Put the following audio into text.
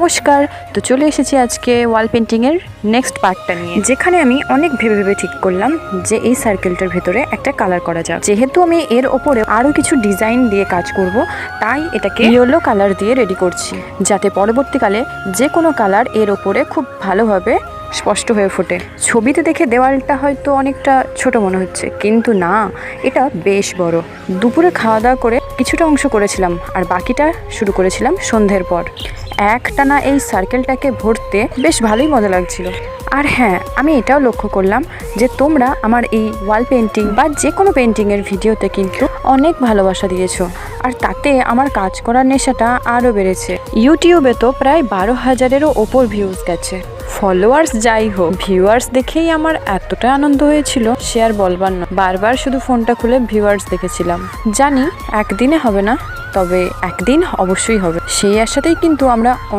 নমস্কার, তো চলে এসেছি আজকে ওয়াল পেন্টিংয়ের নেক্সট পার্টটা নিয়ে। যেখানে আমি অনেক ভেবে ভেবে ঠিক করলাম যে এই সার্কেলটার ভেতরে একটা কালার করা যাক। যেহেতু আমি এর ওপরে আরও কিছু ডিজাইন দিয়ে কাজ করব, তাই এটাকে ইয়েলো কালার দিয়ে রেডি করছি, যাতে পরবর্তীকালে যে কোনো কালারের ওপরে খুব ভালোভাবে স্পষ্ট হয়ে ফোটে। ছবিতে দেখে দেওয়ালটা হয়তো অনেকটা ছোট মনে হচ্ছে, কিন্তু না, এটা বেশ বড়। দুপুরে খাওয়া দাওয়া করে কিছুটা অংশ করেছিলাম, আর বাকিটা শুরু করেছিলাম সন্ধ্যের পর। একটানা এই সার্কেলটাকে ভরতে বেশ ভালোই মজা লাগছিল। আর হ্যাঁ আমি এটাও লক্ষ্য করলাম যে তোমরা আমার এই ওয়াল পেন্টিং বা যে কোনো পেন্টিংয়ের ভিডিওতে কিন্তু অনেক ভালোবাসা দিয়েছ। আর তাতে আমার কাজ করার নেশাটা আরও বেড়েছে। ইউটিউবে তো প্রায় বারো হাজারেরও ওপর ভিউজ গেছে। ফলোয়ার্স যাই হোক ভিউয়ার্স দেখেই আমার এতটা আনন্দ হয়েছিল, সে আর বলবার না বারবার শুধু ফোনটা খুলে ভিউয়ার্স দেখেছিলাম। জানি একদিনে হবে না, তবে একদিন অবশ্যই হবে। সেই আশাতেই কিন্তু আমরা